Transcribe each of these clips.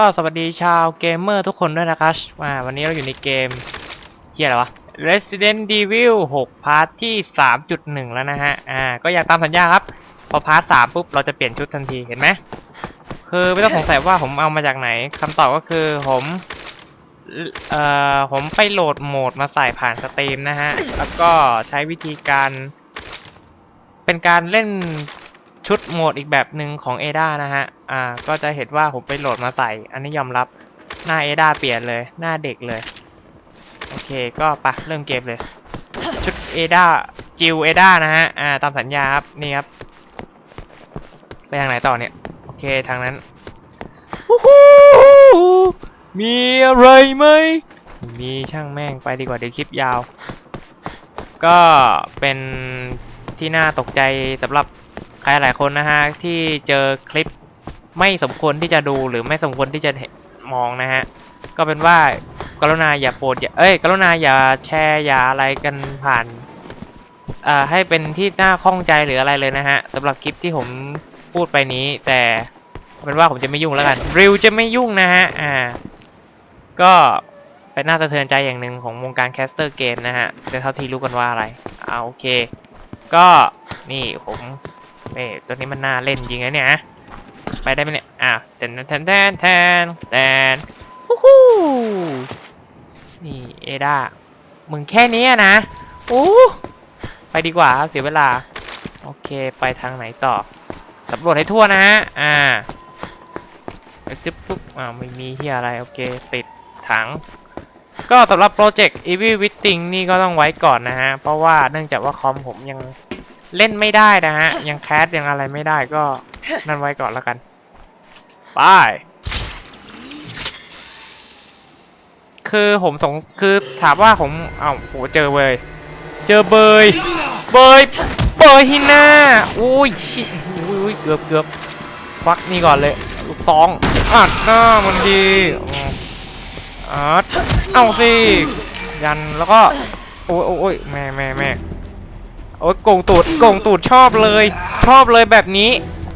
ก็สวัสดีชาวเกมเมอร์ทุกคนด้วยนะครับมาวันนี้เราอยู่ในเกมเฮียอะไรวะ Resident Evil 6 พาร์ทที่ 3.1 แล้วนะฮะ อ่า ก็อยากตามสัญญาครับ พอพาร์ท 3 ปุ๊บ เราจะเปลี่ยนชุดทันทีเห็นไหม คือไม่ต้องสงสัยว่าผมเอามาจากไหนคำตอบก็คือผม เอ่อ ผมไปโหลดโหมดมาใส่ผ่านสตรีมนะฮะ แล้วก็ใช้วิธีการ เป็นการเล่น ชุดโหมดอีกแบบหนึ่งของ Ada นะฮะ อ่า ก็จะเห็นว่าผมไปโหลดมาใส่ อันนี้ยอมรับ หน้า Ada เปลี่ยนเลย หน้าเด็กเลย โอเค ก็ไปะเริ่มเกมเลย ชุด Ada จิว Ada นะฮะ อ่า ตามสัญญาครับ นี่ครับ ไปทางไหนต่อเนี่ย โอเค ทางนั้นวู้ฮู้มีอะไรไหม มีช่างแม่งไปดีกว่าเดี๋ยวคลิปยาว ก็เป็นที่น่าตกใจสำหรับ ใครหลายคนนะฮะที่เจอคลิปไม่สมควรที่จะดูหรือไม่สมควรที่จะมองนะฮะก็เป็นว่ากรุณาอย่าโปรดอย่าเอ้ยกรุณาอย่าแชร์อย่าอะไรกันผ่านอ่าให้เป็นที่น่าข้องใจหรืออะไรเลยนะฮะสำหรับคลิปที่ผมพูดไปนี้ แต่เป็นว่าผมจะไม่ยุ่งแล้วกันริวจะไม่ยุ่งนะฮะอ่า ก็เป็นน่าสะเทือนใจอย่างหนึ่งของวงการแคสเตอร์เกมนะฮะจะเท่าที่รู้กันว่าอะไรอ่าโอเค ก็นี่ผม เอ้ตัวนี้มันน่าเล่นจริงนะเนี่ยนะไปได้ไหมเนี่ยอะแทนแทนแทนแทนแทนฮู้ฮู้นี่เอดามึงแค่นี้อะนะโอ้ไปดีกว่าครับเสียเวลา โอเคไปทางไหนต่อสำรวจให้ทั่วนะฮะอ่าจึ๊บปุ๊บอ่าไม่มีที่อะไร โอเคติดถัง ก็สำหรับโปรเจกต์ Evil Witting นี่ก็ต้องไว้ก่อนนะฮะ เพราะว่าเนื่องจากว่าคอมผมยัง เล่นไม่ได้นะฮะ ยังแคสยังอะไรไม่ได้ก็นั่นไว้ก่อนแล้วกันไปคือผมสงคือถามว่าผมเอ้าโหเจอเบยเจอเบยเบยเบยฮิน่าอุ้ยชิอุ้ยอุ้ยเกือบเกือบควักนี่ก่อนเลยลูกซองอัดหน้ามันดีอืมอัดเอาสิยันแล้วก็โอ้ยโอ้ยโอ้ยแม่แม่แม่ โอ้ยโกงตูดโกงตูดชอบเลย ชอบเลยแบบนี้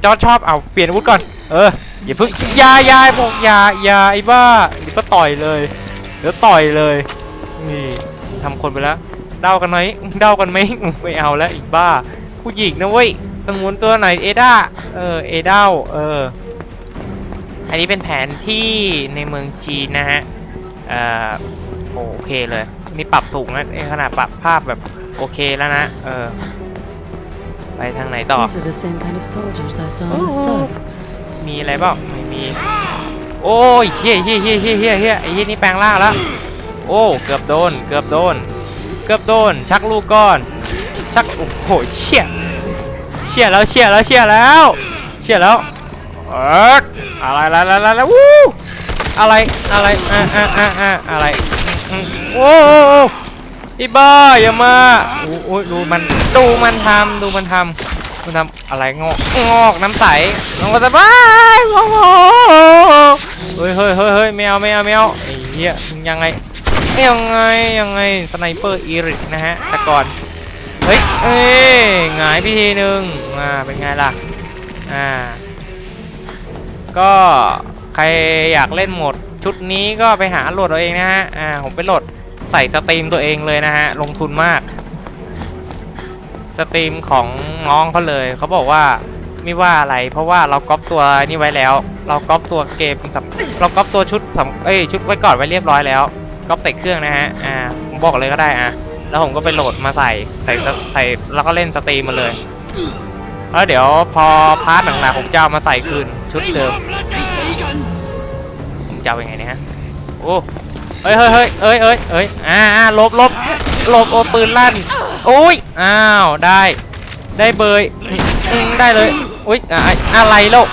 จอร์จชอบเอาเปลี่ยนอาวุธก่อน เอออย่าเพิ่งยายาบอกยายาไอ้บ้าเดี๋ยวก็ต่อยเลยเดี๋ยวต่อยเลยนี่ทำคนไปแล้วเดากันไหมเดากันไหมไม่เอาแล้วอีกบ้า ผู้หญิงนะเว้ยสงวนตัวไหนอยเอด้าเออเอด้าเอออันนี้เป็นแผนที่ในเมืองจีนนะฮะอ่อโอเคเลยนี่ปรับถูกนะขนาดปรับภาพแบบ โอเคแล้วนะ เออ ไปทางไหนต่อ These are the same kind of soldiers I saw in the Oh. sun. มีอะไรบ้างไม่มี โอ้ยเฮียเฮียเฮียเฮียเฮียเฮียไอ้เฮียนี่แปลงร่างแล้ว โอ้ เกือบโดน เกือบโดน เกือบโดน ชักลูกก้อน ชัก โอ้โห เชี่ย เชี่ยแล้ว เชี่ยแล้ว เชี่ยแล้ว เชี่ยแล้วเอออะไรอะไรอะไรอะไรวู้อะไร อะไร อ่าอ่าอ่าอ่าอะไรอืมโอ้โอีบ้าอย่ามาโอ้ยดูมันดูมันทำดูมันทำมันทำอะไรงอกงอกน้ำใสงอกจะบ้าโอ้โหเฮ้ยเฮ้ยเฮ้ยเฮ้ยไม่เอาไม่เอาไม่เอาไอ้เหี้ยยังไงยังไงยังไงสไนเปอร์อีริกนะฮะแต่ก่อนเฮ้ยเอ้ยหงายพิธีหนึ่งอ่าเป็นไงล่ะอ่าก็ใครอยากเล่นโหมดชุดนี้ก็ไปหาโหลดเอาเองนะฮะอ่าผมไปโหลด ใส่สตรีมตัวเองเลยนะฮะ ลงทุนมาก สตรีมของน้องเขาเลย เขาบอกว่าไม่ว่าอะไร เพราะว่าเราก๊อปตัวนี่ไว้แล้ว เราก๊อปตัวเกมสเราก๊อปตัวชุดสำเอ้ยชุดไว้ก่อนไว้เรียบร้อยแล้วก๊อปใส่เครื่องนะฮะ อ่า ผมบอกเลยก็ได้อะ แล้วผมก็ไปโหลดมาใส่ ใส่ใส่แล้วก็เล่นสตรีมมาเลย แล้วเดี๋ยวพอพาร์ทหนักๆผมจะเอามาใส่คืนชุดเดิม ผมจะเอายังไงเนี่ยฮะ โอ้ เฮ้ยเฮ้ยเฮ้ยเอ้ยเอ้ยเอ้ยอ่าอ่าลบลบลบโอปืนลั่นโอ้ยอ้าวได้ ได้เบยได้เลยอุ้ยอ่าอะไรโลก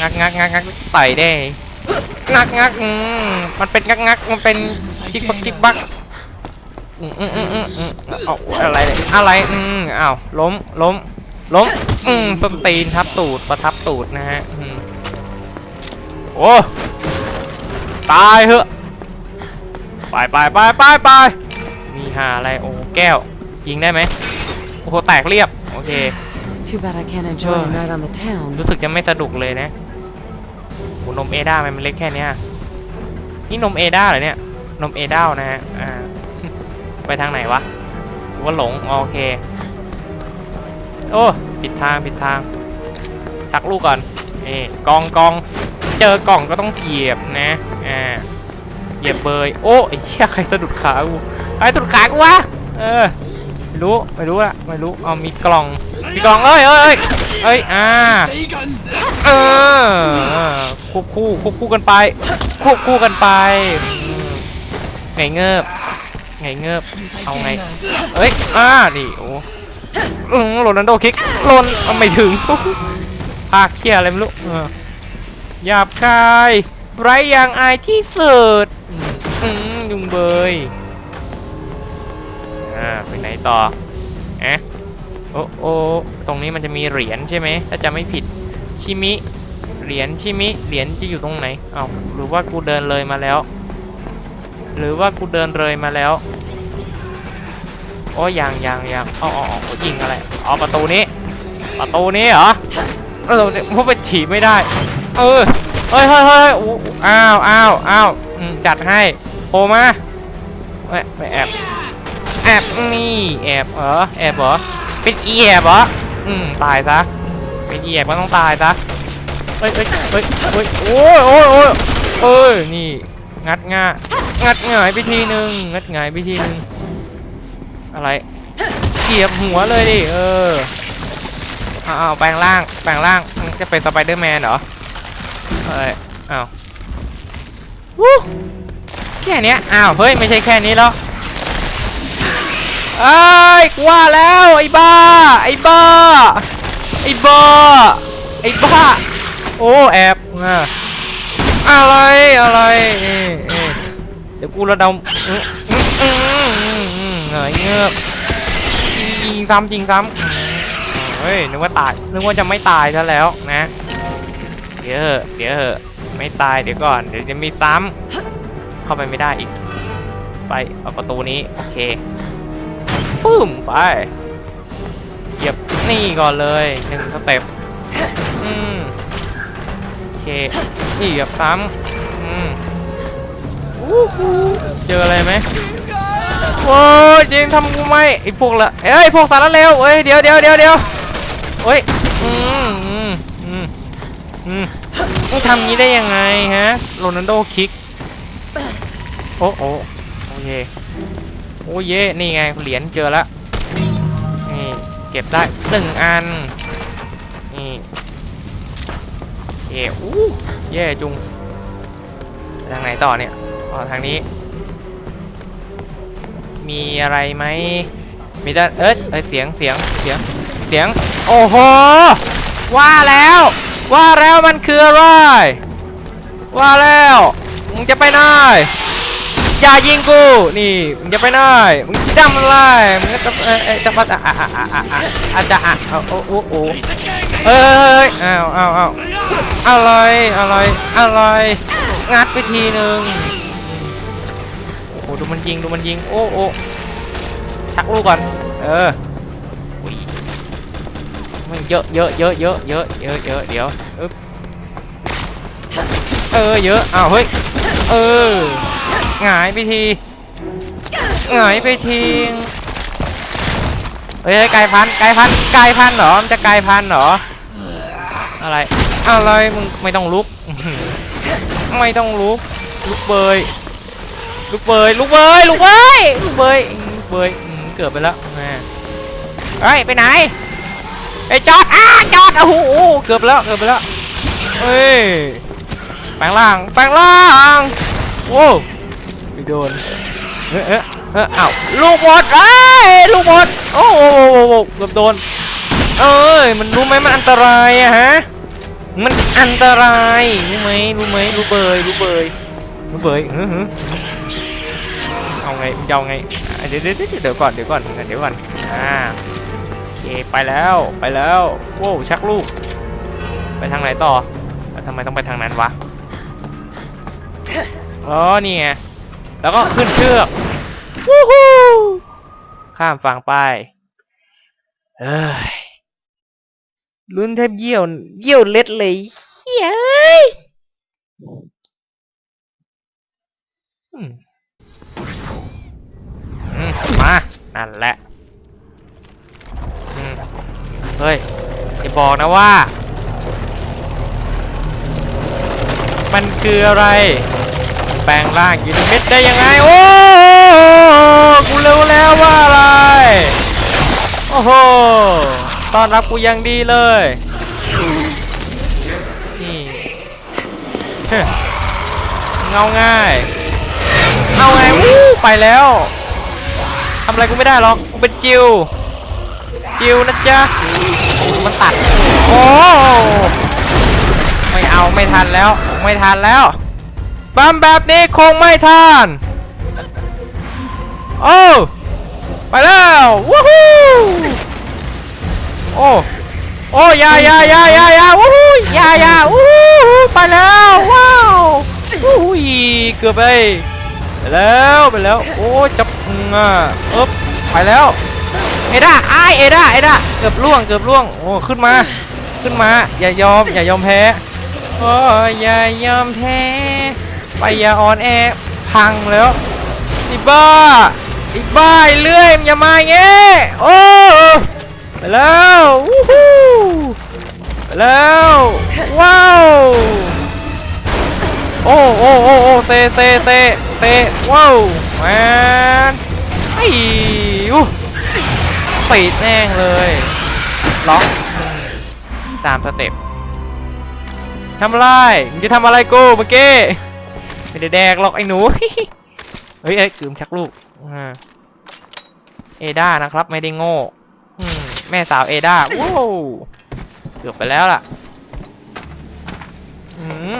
งักงักงักงักใส่ได้งักงักอืมมันเป็นงักงักมันเป็นจิกบักจิกบักอืมอืมอืมอืมเอาอะไรเนี่ยอะไรอืมอ้าวล้มล้มล้มอืมส้นตีนทับตูดประทับตูดนะฮะโอ้ตายเหอะ ไปไปไปไปไปมีหาอะไรโอ้แก้ว ยิงได้ไหมโอ้โหแตกเรียบ โอเค Too bad I can't enjoy a Oh. night on the town. รู้สึกจะไม่สนุกเลยนะโหนมเอด้ามันเล็กแค่เนี้ยนี่นมเอด้าเหรอเนี่ย นมเอด้านะฮะ อ่า ไปทางไหนวะหรือว่าหลงอ๋อโอเค โอ้ผิดทางผิดทางชักลูกก่อนนี่กองกอง เจอกล่องก็ต้องเหยียบนะ อ่า เหยียบเบยโอ้ไอ้เหี้ยใครสะดุดขากูใครสะดุดขากูวะเออไม่รู้ไม่รู้อะไม่รู้เอามีกล่องมีกล่องเอ้ยเอ้ยเอ้ยอ่าเออควบคู่ควบคู่กันไปควบคู่กันไปไงเงิบไงเงิบเอาไงเอ้ยอ่านี่โอ้อืมโรนัลโดคิกโรนเอาไม่ถึงภาคเคียอะไรไม่รู้เออหยาบคายไรอย่างอายที่สุด เบยอ่าไปไหนต่อเอ๊ะโอ้โอ้ตรงนี้มันจะมีเหรียญใช่ไหมถ้าจะไม่ผิดชิมิเหรียญชิมิเหรียญจะอยู่ตรงไหนเอ้าหรือว่ากูเดินเลยมาแล้ว หรือว่ากูเดินเลยมาแล้วโอ้ยยังยังยังอ๋ออ๋ออ๋อยิงอะไรอ๋อประตูนี้ ประตูนี้เหรอเออเนี่ยพราะไปถีบไม่ได้ เออเฮ้ยเฮ้ยเฮ้ยอ้าวอ้าวอ้าวจัดให้ โผล่มาไม่ไม่แอบแอบนี่แอบเหรอแอบเหรอเป็นอีแอบเหรออืมตายซะเป็นอีแอบก็ต้องตายซะเฮ้ยเฮ้ยเฮ้ยเฮ้ยโอ้ยโอ้ยโอ้ยเอ้ยนี่งัดง่างัดหงายไปทีหนึ่งงัดหงายไปทีหนึ่งอะไรเกียบหัวเลยดิเออเอาแปลงร่างแปลงร่างจะเป็นสไปเดอร์แมนเหรอเอ้ยอ้าวู้ แค่นี้อ้าวเฮ้ยไม่ใช่แค่นี้แล้วเอ้กว่าแล้วไอ้บ้าไอ้บ้าไอ้บ้าไอ้บ้าโอ้แอบอะไรอะไรเดี๋ยวกูระดมเหนื่อยเงือบยิงซ้ำยิงซ้ำเฮ้ยนึกว่าตายนึกว่าจะไม่ตายซะแล้วนะเดี๋ยวเดี๋ยวไม่ตายเดี๋ยวก่อนเดี๋ยวจะมีซ้ำ เข้าไปไม่ได้อีก ไปเอาประตูนี้ โอเคปึ้มไปเหยียบนี่ก่อนเลยหนึ่งสเต็ปอืมโอเคเหยียบซ้ำอืมอู้หูเจออะไรไหมโอ้ยเจงทำกูไหมไอพวกละเอ้ยพวกสารเลวเอ้ยเดี๋ยวเดี๋ยวเดี๋ยวเดี๋ยวเฮ้ยอืมอืมอืมอืมมึงทำงี้ได้ยังไงฮะโรนัลโดคิก โอ้โอ้โอเคโอ้เย่นี่ไงเหรียญเจอแล้วนี่เก็บได้หนึ่งอันนี่เย่อู้เย่จุงทางไหนต่อเนี่ยอ๋อทางนี้ มีอะไรไหมมีแต่เอ้ยเอ้ยเสียงเสียงเสียงเสียงโอ้โหว่าแล้ว ว่าแล้วมันคืออะไรว่าแล้วมึงจะไปไหน อย่ายิงกูนี่มึงจะไปไหนมึงจำอะไรมึงจะเอ้ยจะมาอะอะอะอะอะอะอาจจะอะเอาโอ้โอ้โอ้เอ้ยอ้าวอ้าวอ้าวอะไรอะไรอะไรงัดไปทีหนึ่งโอ้โหดูมันยิงดูมันยิงโอ้โอ้ชักลูกก่อนเอออุ๊ยมันเยอะเยอะเยอะเยอะเยอะเยอะเยอะเดี๋ยวเออเยอะอ้าวเฮ้ยเออ หงายไปทีหงายไปทีเฮ้ยไก่พันไก่พันไก่พันเหรอมันจะไก่พันเหรออะไรอะไรมึงไม่ต้องลุก ไม่ต้องลุกลุกเบยลุกเบยลุกเบยลุกเบยลุกเบยลุกเบยเกือบไปแล้วแม่เฮ้ยไปไหนไอ้จอดอ้าจอดโอ้โหเกือบแล้วเกือบไปแล้วเฮ้ยแปลงล่างแปลงล่างโอ้ โดนเฮ้ยเฮ้ยเฮ้ยอ้าวลูกหมดเอ้ยลูกหมดโอ้โหเกือบโดน เอ้ยมันรู้ไหมมันอันตรายอะฮะ มันอันตรายรู้ไหมรู้ไหมรู้เบยรู้เบยรู้เบยฮึฮึเอาไงมึงจะเอาไงเดี๋ยวเดี๋ยวเดี๋ยวเดี๋ยวก่อนเดี๋ยวก่อนเดี๋ยวก่อนอ่าโอเคไปแล้วไปแล้วโว้ชักลูก ไปทางไหนต่อทำไมต้องไปทางนั้นวะอ๋อนี่ไง แล้วก็ขึ้นเชือกวู้ฮู้ข้ามฝั่งไปเอ้ยลุ้นแทบเยี่ยว เยี่ยวเล็ดเลยเฮ้ยมา นั่นแหละเฮ้ยอย่าบอกนะว่า มันคืออะไร แปลงร่างยูนเม็ดได้ยังไง โอ้กูรู้แล้วว่าอะไร โอ้โหตอนรับกูยังดีเลย นี่เฮ้ยเงาง่าย เอาไงวู้ไปแล้วทำอะไรกูไม่ได้หรอก กูเป็นจิว จิวนะจ๊ะ มันตัด โอ้ไม่เอาไม่ทันแล้ว ไม่ทันแล้ว บัมแบบนี้คงไม่ทันโอ้ไปแล้ววู้ฮู้โอ้โอ้ยายายายายาวู้ฮู้ยายาวู้ฮู้ไปแล้วว้าววู้ฮู้เกือบไปไปแล้วไปแล้วโอ้จับอะเอ๊บไปแล้วเอด้าไอายเอด้าเอด้าเกือบล่วงเกือบล่วงโอ้ขึ้นมาขึ้นมาอย่ายอมอย่ายอมแพ้โอ้ยอย่ายอมแพ้ ไปยาออนแอพังแล้วอีบ้าอีบ้าเลื่อยมันอย่ามาอย่างงี้โอ้ไปแล้ววู้ฮู้ไปแล้วว้าวโอ้โอ้โอ้โอ้เตะเตะเตะเตะว้าวแมนไอ้ยูปิดแน่งเลยล็อกตามสเต็ปทำไรมึงจะทำอะไรกูเมื่อกี้ ไม่ได้แดกหรอกไอ้หนู เฮ้ยเอ้ยกืมชักลูกอ่าเอด้านะครับ ไม่ได้โง่แม่สาวเอด้าว้าวเกือบไปแล้วล่ะอืม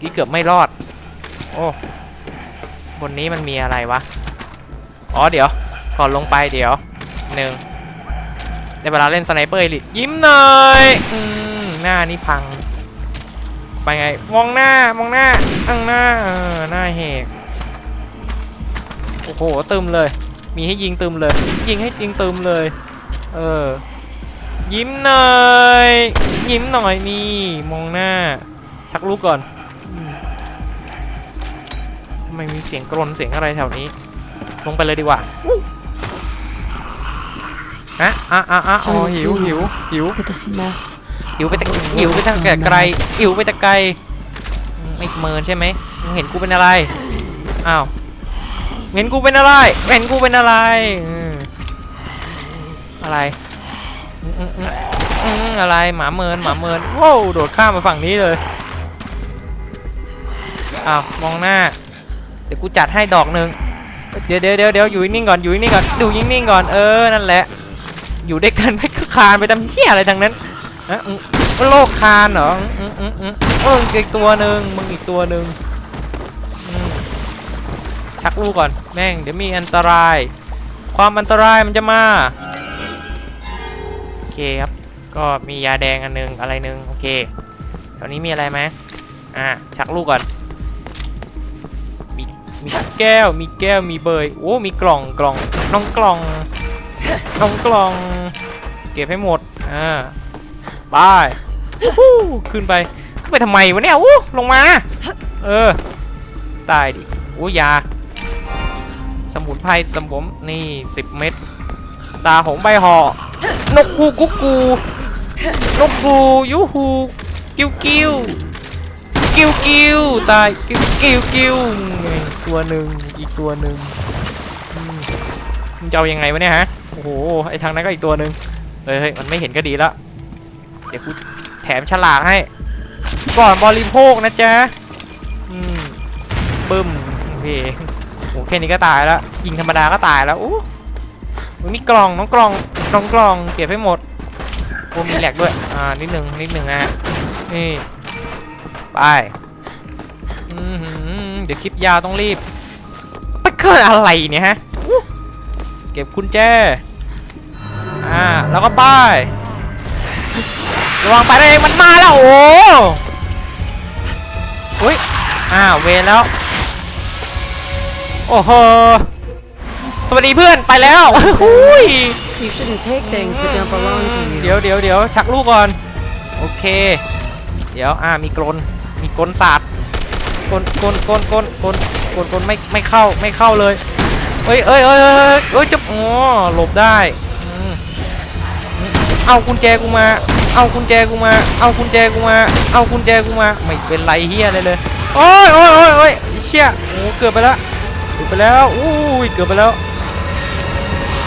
กี่เกือบไม่รอด โอ้ บนนี้มันมีอะไรวะ อ๋อเดี๋ยวก่อนลงไปเดี๋ยวหนึ่งในเวลาเล่นสไนเปอร์ลิยิ้มหน่อยอหน้านี่พัง ไปไง มองหน้ามองหน้าข้างหน้าเออหน้าเหกโอ้โหตึมเลย มีให้ยิงตึมเลย ยิงให้ยิงตึมเลย เออ ยิ้มหน่อย ยิ้มหน่อยนี่มองหน้าชักลูกก่อนอืมทำไมมีเสียงกรนเสียงอะไรแถวนี้ ลงไปเลยดีกว่าฮะอะอะอะอ๋อหิวหิวหิว Look at this mess. หิวไปแต่หิวไปทางไกลหิวไปแต่ไกลไม่เมินใช่ไหมมึงเห็นกูเป็นอะไรอ้าวเห็นกูเป็นอะไรเห็นกูเป็นอะไรอะไรอะไรหมาเมินหมาเมินโว้วโดดข้ามมาฝั่งนี้เลยอ้าวมองหน้า เดี๋ยวกูจัดให้ดอกหนึ่งเดี๋ยวเดี๋ยวเดี๋ยวเดี๋ยวอยู่นิ่งก่อนอยู่นิ่งก่อนดูนิ่งก่อนเออนั่นแหละ อยู่ด้วยกันไม่คานไปทำเหี้ยอะไรทั้งนั้น ฮะโลกคานเหรออืมอืมอืมเอออีกตัวหนึ่งมึงอีกตัวหนึ่งชักลูกก่อน แม่ง เดี๋ยวมีอันตราย ความอันตรายมันจะมาโอเคครับ ก็มียาแดงอันหนึงอะไรหนึงโอเคตอนนี้มีอะไรไหมอ่าชักลูกก่อน มีมีแก้ว มีแก้ว มีเบย โอ้ มีกล่องกล่องน้องกล่องน้องกล่อง เก็บให้หมด อ่า ไปฮู้ขึ้นไปขึ้นไปทำไมวะเนี่ยอู้ลงมา เออตายดิอู้ยา สมุนไพรสมผมนี่สิบเม็ดตาหงใบหอกนกคูกุ๊กกูนกคูยูฮูกิ้วกิ้วกิ้วกิ้วตายกิ้วกิ้วกิ้วตัวหนึ่งอีกตัวหนึ่งมึงจะเอายังไงวะเนี่ยฮะโอ้โหไอทางนั้นก็อีกตัวหนึ่งเฮ้ยมันไม่เห็นก็ดีล้ว เดี๋ยวกูแถมฉลากให้ ก่อนบริโภคนะจ๊ะอืมบึ้มโอเคโหแค่นี้ก็ตายแล้วยิงธรรมดาก็ตายแล้วอู้มีกล่องน้องกล่องน้องกล่องเก็บให้หมดโอ้มีแหลกด้วยอ่านิดหนึ่งนิดหนึ่งนะฮะนี่ไปเดี๋ยวคลิปยาวต้องรีบไปเกิดอะไรเนี่ยฮะเก็บกุญแจอ่าแล้วก็ป้าย ระวังไปได้เองมันมาแล้วโอ้อุ้ยอ้าวเวรแล้ว โอ้โหสวัสดีเพื่อนไปแล้วอุ้ย You shouldn't take things that don't belong to เดี๋ยว you. เดี๋ยวเดี๋ยวชักลูกก่อน โอเค เดี๋ยวอ่ามีกลนมีกลนศาสตร์กลกลกลกลกลกลกลไม่ไม่เข้าไม่เข้าเลยเอ้ยเอ้ยเอ้ยเอ้ยเอ้ยจะอ๋อหลบได้อืมอืมเอากุญแจกูมา เอากุญแจกูมา เอากุญแจกูมา เอากุญแจกูมา ไม่เป็นไรเฮียเลยเลย โอ้ยโอ้ยโอ้ยโอ้ยเชี่ยโอ้เกือบไปแล้วเกือบไปแล้วอู้ยเกือบไปแล้ว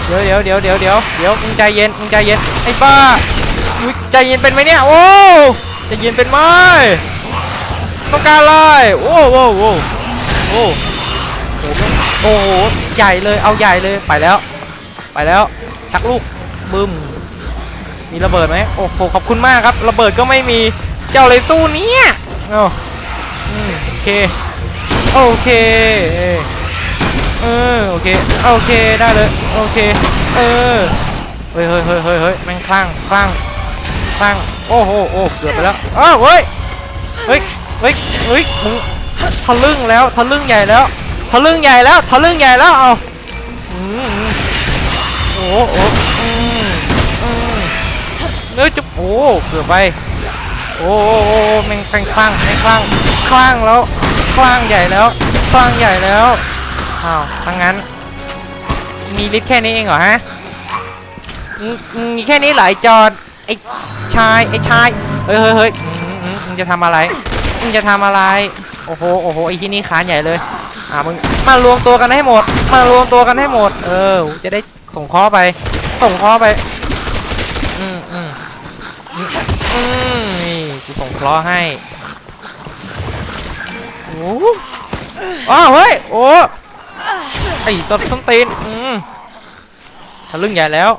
เดี๋ยวเดี๋ยวเดี๋ยวเดี๋ยวเดี๋ยวเดี๋ยวมึงใจเย็นมึงใจเย็น ไอ้บ้าใจเย็นเป็นไหมเนี่ย โอ้ใจเย็นเป็นไหมต้องการอะไรโอ้โหโอ้โหโอ้โหโอ้โห ใหญ่เลย เอาใหญ่เลย ไปแล้ว ไปแล้ว ชักลูกบึ้ม มีระเบิดไหมโอ้โหขอบคุณมากครับ ระเบิดก็ไม่มีเจ้าเลยตู้เนี้ยเอ้าอืมโอเคโอเคเออโอเคโอเคได้เลยโอเคเออเฮ้ยเฮ้ยเฮ้ยเฮ้ยเฮ้ยแม่งคลั่งคลั่งคลั่งโอ้โหโอ้เกือบไปแล้วอ้าวเฮ้ยเฮ้ยเฮ้ยเฮ้ยมึงทะลึ่งแล้วทะลึ่งใหญ่แล้วทะลึ่งใหญ่แล้วทะลึ่งใหญ่แล้วเอาโอ้โห เนื้อจุ๊บโอ้เกือบไปโอ้โหโอ้โหแม่งแม่งคลั่งแม่งคลั่งคลั่งแล้วคลั่งใหญ่แล้วคลั่งใหญ่แล้วอ้าวถ้างั้น มีลิฟต์แค่นี้เองเหรอฮะมีแค่นี้หรอไอจอดไอชายไอชายเฮ้ยเฮ้ยเฮ้ยมึงจะทำอะไรมึงจะทำอะไรโอ้โหโอ้โหไอที่นี่ขานใหญ่เลยอ่ามึงมารวมตัวกันให้หมด มารวมตัวกันให้หมด เออ จะได้ส่งข้อไป ส่งข้อไป อืมอืม อืมนี่กูส่งเคราะห์ให้โอ้โหอ้าวเฮ้ยโอ้ไอ้ต้นส้นตีนอืมทะลึ่งใหญ่แล้ว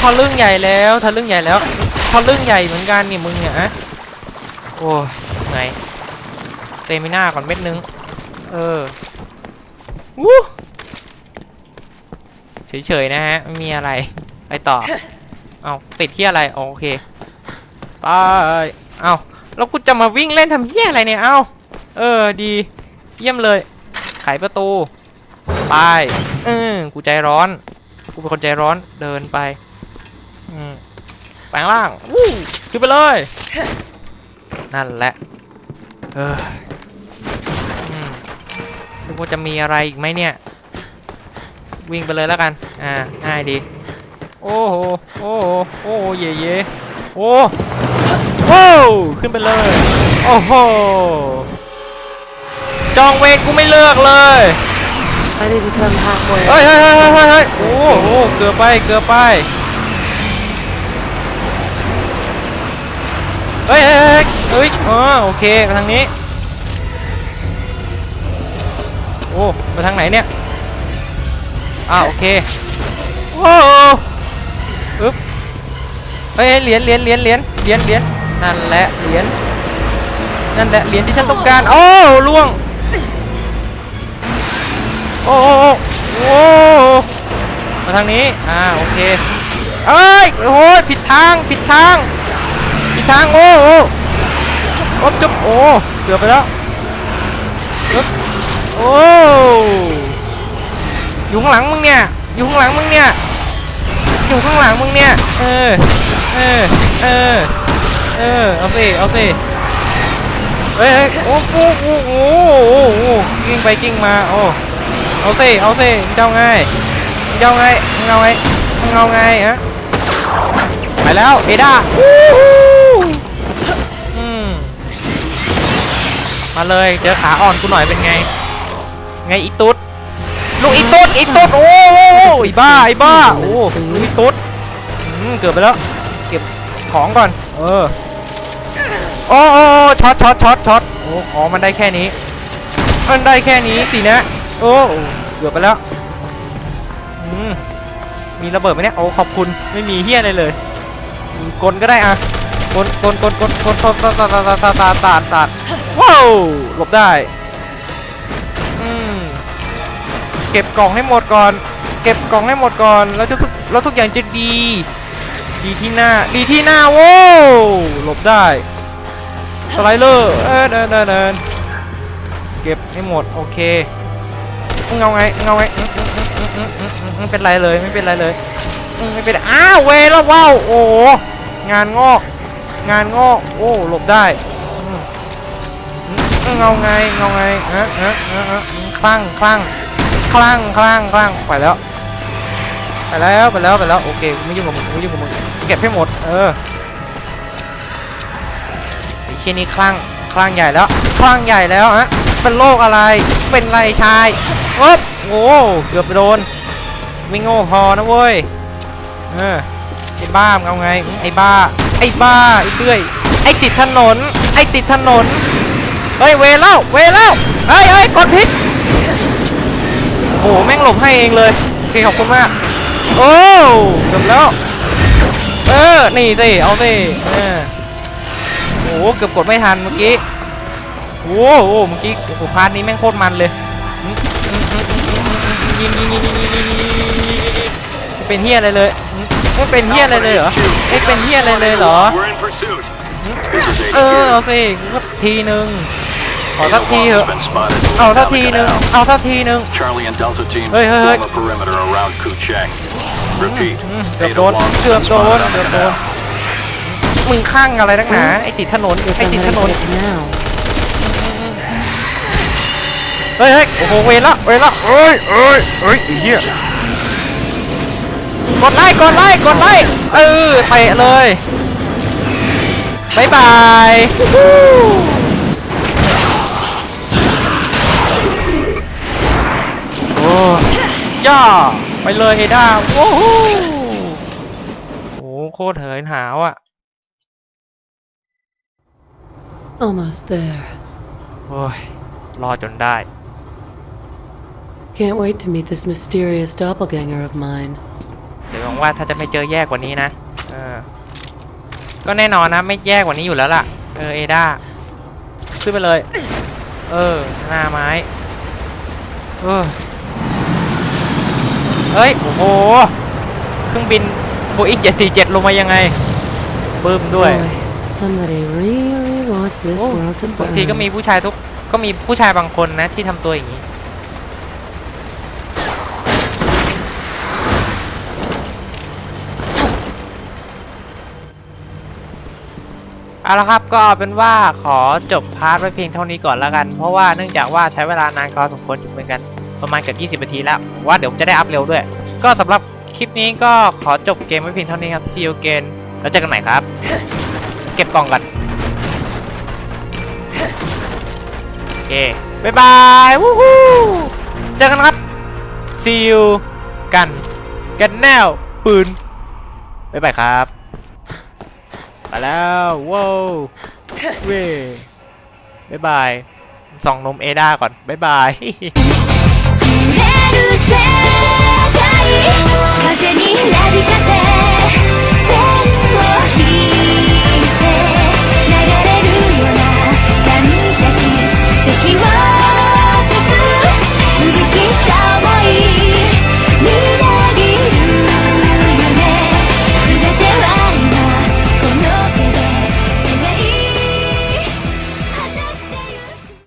ทะลึ่งใหญ่แล้วทะลึ่งใหญ่แล้วทะลึ่งใหญ่เหมือนกันนี่มึงเนี่ยฮะโอ้ยไงเตมิน่าก่อนเม็ดนึงเออวู้เฉยๆนะฮะไม่มีอะไรไปต่อ เอาติดที่อะไรโอเคไปเอาแล้วกูจะมาวิ่งเล่นทำเหี้ยอะไรเนี่ยเอาเออดี เยี่ยมเลย ไขประตูไปเออกูใจร้อน กูเป็นคนใจร้อนเดินไปอืมแปลงร่างวู้ขึ้นไปเลย นั่นแหละเอออืมดูว่าจะมีอะไรอีกไหมเนี่ย วิ่งไปเลยแล้วกัน อ่าง่ายดี โอ้โห โอ้โห โอ้โหเย่เย่โอ้โว้วขึ้นไปเลย โอ้โห จองเวรกูไม่เลือกเลย I didn't come halfway. เฮ้ยเฮ้ยเฮ้ยเฮ้ยเฮ้ยเฮ้ยโอ้โห เกือบไป เกือบไปเฮ้ยเฮ้ยเฮ้ยเฮ้ยอ๋อโอเคไปทางนี้ โอ้ ไปทางไหนเนี่ย อ้าวโอเค โอ้อึ๊บ เฮ้ยเฮ้ยเหรียญเหรียญเหรียญเหรียญเหรียญเหรียญนั่นแหละเหรียญนั่นแหละเหรียญที่ฉันต้องการโอ้ล่วงโอ้โอ้โอ้โอ้มาทางนี้อ่าโอเคเอ้ยโอ้ยผิดทางผิดทางผิดทางโอ้โอ้โอ้จุ๊บโอ้เกือบไปแล้วจุ๊บโอ้อยู่ข้างหลังมึงเนี่ยอยู่ข้างหลังมึงเนี่ยอยู่ข้างหลังมึงเนี่ยเออ เออ เออ เออ เอาสิ เอาสิ เฮ้ยโอ้โหโอ้โหโอ้โหกิ้งไปกิ้งมา โอ้ เอาสิ เอาสิมึงจะเอาไงมึงจะเอาไงมึงาไงมึงาไงฮะ ไปแล้ว เอด้าอืมมาเลยเจอขาอ่อนกูหน่อยเป็นไง ไงอีตุ๊ดลูกอีตุ๊ดอีตุ๊ดโอ้โหอีบ้าไอ้บ้าโอ้ลูกอีตุ๊ดเกือบไปแล้ว ของก่อน เออโอ้โอ้โอ้ช็อตช็อตช็อตช็อตโอ้อ๋อมันได้แค่นี้ มันได้แค่นี้สินะ โอ้เกือบไปแล้ว อืม มีระเบิดไหมเนี่ย โอ้ ขอบคุณ ไม่มีเฮี้ยอะไรเลยอืมกลก็ได้อะกลกลกลกลกลกลตาตาตาตาตาตาตาตาว้าว หลบได้ อืม เก็บกล่องให้หมดก่อน เก็บกล่องให้หมดก่อน แล้วทุกแล้วทุกอย่างจะดี ดีที่หน้า ดีที่หน้าโว้วหลบได้สไลเดอร์เออเดินเดินเดินเก็บให้หมด โอเคมึงาไงมึงาไงไม่เป็นไรเลยไม่เป็นไรเลยไม่เป็นอ้าวเวแล้วว้าวโอ้งานงอก งานงอกโอ้หลบได้เงาไงเงาไงเอะเอะเอะเอะคลั่งคลั่งคลั่งคลั่งคลั่งไปแล้ว ไปแล้วไปแล้วไปแล้วโอเคกูไม่ยุ่งกับมึงกูไม่ยุ่งกับมึงเก็บให้หมดเออไอ้เชี่ยนี่คลั่งคลั่งใหญ่แล้วคลั่งใหญ่แล้วฮะเป็นโรคอะไรเป็นไรชายอ๊บโอ้เกือบไปโดนไม่โง่พอนะเว้ยเออไอ้บ้ามงเอาไงไอ้บ้าไอ้บ้าไอ้เตื้อยไอ้ติดถนนไอ้ติดถนนเฮ้ยเวรแล้วเวรแล้วเฮ้ยเฮ้ยกดพิษโอ้โหแม่งหลบให้เองเลยโอเคขอบคุณมาก โอ้จบแล้ว เออ นี่สิ เอาสิเออโอ้โหเกือบกดไม่ทันเมื่อกี้โอ้โหเมื่อกี้โอ้โหพาร์ทนี้แม่งโคตรมันเลยยิงยิงยิงยิงยิงยิงเป็นเฮียอะไรเลยไม่เป็นเฮียอะไรเลยเหรอไม่เป็นเฮียอะไรเลยเหรอ เออเอาสิกูก็ทีหนึ่งขอสักทีเถอะ เอาสักทีหนึ่งเอาสักทีหนึ่ง Charlie and Delta team Hey, hey, hey. form a perimeter around Kuchek. Repeat. อืมเกือบ Ada โดน Wong เกือบ been โดน spotted on เกือบโดน canal. มึงข้างอะไรนักหนา ไอ้ติดถนน Guess ไอ้ I'm ติดถ heading น for น the canal. เฮ้ยเฮ้ยโอ้โห เวรละเวรละเอ้ยเอ้ยเอ้ยไอ้เหี้ยกดไลค์กดไลค์กดไลค์เออเตะเลยบายบายวู้โอ้ย่า ไปเลยเอด้าโอ้โหโอ้โหโคตรเหินหาวอะ Almost there. โอ้ย รอดจนได้ Can't wait to meet this mysterious doppelganger of mine. เดี๋ยวหวังว่าถ้าจะไม่เจอแย่กว่านี้นะ เออ ก็แน่นอนนะ ไม่แย่กว่านี้อยู่แล้วล่ะ เออ เอด้าขึ้นไปเลย เออ หน้าไม้ เออ เฮ้ย โอ้โห เครื่องบินโบอิก747 ลงมายังไงบึ้มด้วย Boy, somebody really wants this โอ้ world to บางทีก็ burn. มีผู้ชายทุก ก็มีผู้ชายบางคนนะที่ทำตัวอย่างนี้ เอาละครับก็เอาเป็นว่าขอจบพาร์ทไว้เพียงเท่านี้ก่อนแล้วกัน เพราะว่าเนื่องจากว่าใช้เวลานานพอสมควรอยู่เหมือนกัน ประมาณเกือบ20นาทีแล้วว่าเดี๋ยวจะได้อัพเร็วด้วย ก็สำหรับคลิปนี้ก็ขอจบเกมไว้เพียงเท่านี้ครับซีโอเกนแล้วเจอกันใหม่ครับ เก็บกล่องกันโอเคบ๊ายบายวู้ฮู้เจอกันครับซีอกันกันแนวปืนบ๊ายบายครับไปแล้วว้าวเว้บ๊ายบายส่องนมเอด้าก่อน บ๊ายบาย